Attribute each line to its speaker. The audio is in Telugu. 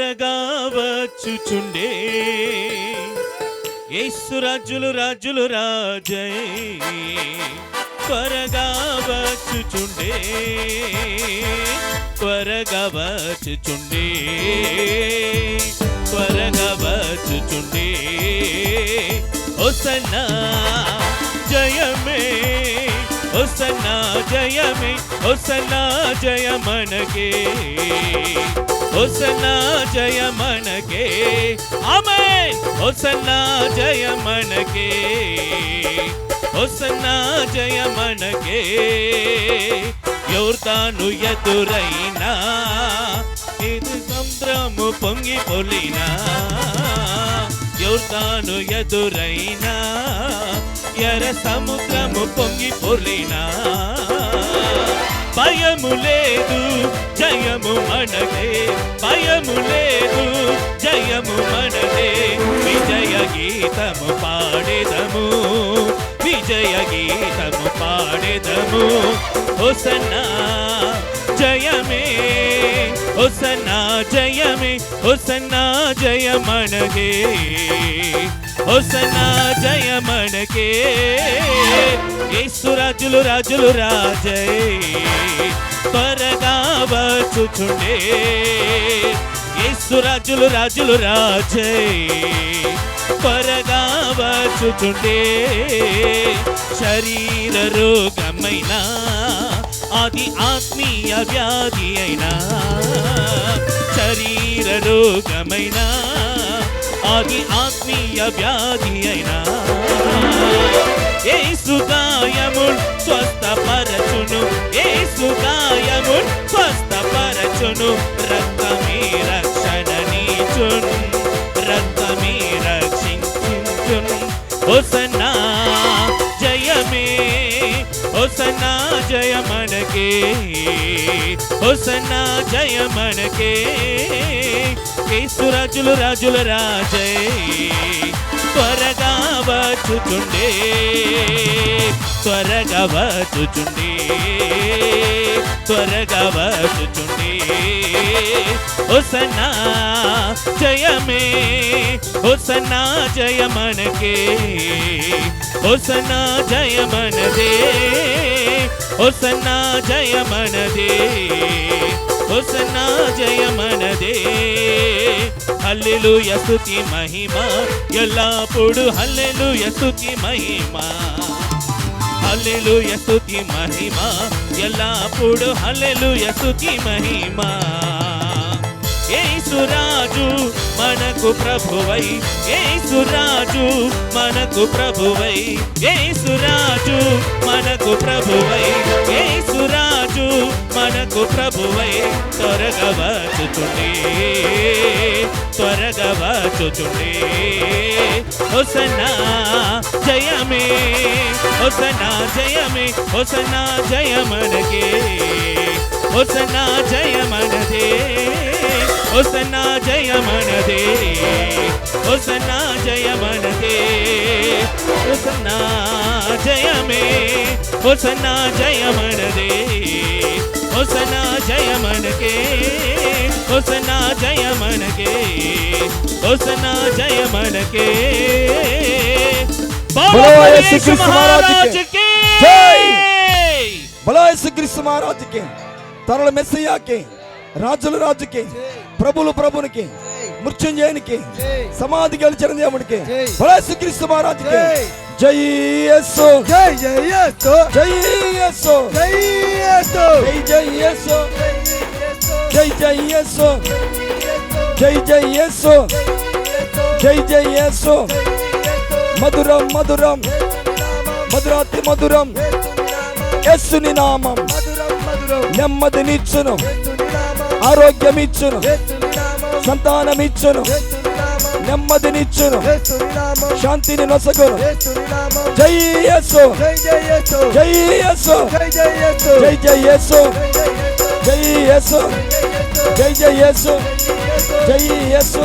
Speaker 1: త్వరగా వచ్చుచుండే యేసు రాజులు రాజులు రాజై త్వరగా వచ్చుచుండే త్వరగా వచ్చుచుండే త్వరగా వచ్చుచుండే ఓ సన్నా ఒసన్నా జయమే ఒసన్నా జయ మనకే ఒసన్నా జయ మనకే ఆమేన్ ఒసన్నా జయ మనకే ఒసన్నా జయ మనకే యోర్తాను ఎదురైనా ఇది సముద్రము పొంగి పొలినా యోర్తాను ఎదురైనా ఎర సముద్రము పొంగి పొర్లినా. భయము లేదు జయము మనదే. భయము లేదు జయము మనదే. విజయ గీతము పాడేదము. విజయ గీతము పాడేదము. హోసన్నా జయమే. హోసన్నా జయమే. హోసన్నా జయ మనగే హోసన్నా జయ మనకే యేసు రాజులు రాజులు రాజే త్వరగా వచ్చుచుండే యేసు రాజులు రాజులు రాజే త్వరగా వచ్చుచుండే శరీర రోగమైన అది ఆత్మీయ వ్యాధి అయినా శరీర రోగమైనా అది ఆత్మీయ వ్యాధి అయినా. ఏసు గాయముల్ స్వస్థపరచును. ఏసు గాయముల్ స్వస్థపరచును. రక్తమే రక్షణ నీచును రక్తమే రక్షించున్. హోసన్నా జయమే హోసన్నా జయ మనకే. హోసన్నా జయ మనకే. కేసు రాజులు రాజుల రాజే. త్వరగా వచ్చుతుండే త్వరగా వచ్చుచుండి త్వరగా వచ్చుచుండి హోసన్నా జయమే హోసన్నా జయ మనకే హోసన్నా జయ మనదే హోసన్నా జయ మనదే హోసన్నా జయ మనదే హల్లెలూయ స్తుతి మహిమ ఎల్లప్పుడు హల్లెలు స్తుతి మహిమా. హల్లెలు స్తుతి మహిమ. ఎల్లప్పుడు హల్లెలు స్తుతి మహిమ. ఏసురాజు మనకు ప్రభువై ఏసురాజు మనకు ప్రభువై ఏసురాజు మనకు ప్రభువై ఏసురాజు మనకు ప్రభువై. త్వరగా వచ్చుచుండే త్వరగా వచ్చుచుండే. హోసన్నా జయమే. होसना जय में होसना जय मन के होसना जय मन दे होसना जय मन दे होसना जय मन दे होसना जय में होसना जय मन दे होसना जय
Speaker 2: मन के होसना जय मन के होसना जय मन के బలో యేసుక్రీస్తు మహారాజుకి తరల మెస్సయ్యాకి రాజుల రాజుకి ప్రభులు ప్రభునికి మృత్యుంజయునికి సమాధి గెలిచిన దేవుడికి బలో యేసుక్రీస్తు మహారాజుకి. జై యేసు!
Speaker 3: జై! జై యేసు!
Speaker 2: జై యేసు!
Speaker 3: జై యేసు!
Speaker 2: జై జై యేసు! జై జై యేసు! జై జై యేసు! జై జై యేసు! మధురం మధురం! మధురాతి మధురం. యేసుని నామం. నెమ్మదినిచ్చును
Speaker 3: యేసుని నామం
Speaker 2: ఆరోగ్యమిచ్చును.
Speaker 3: యేసుని
Speaker 2: సంతానమిచ్చును నెమ్మదినిచ్చును శాంతిని నొసగును. జై యేసు.
Speaker 3: జై జై యేసు.
Speaker 2: జై
Speaker 3: జై జై యేసు.
Speaker 2: జై జై యేసు.
Speaker 3: జై జై యేసు.
Speaker 2: జై యేసు.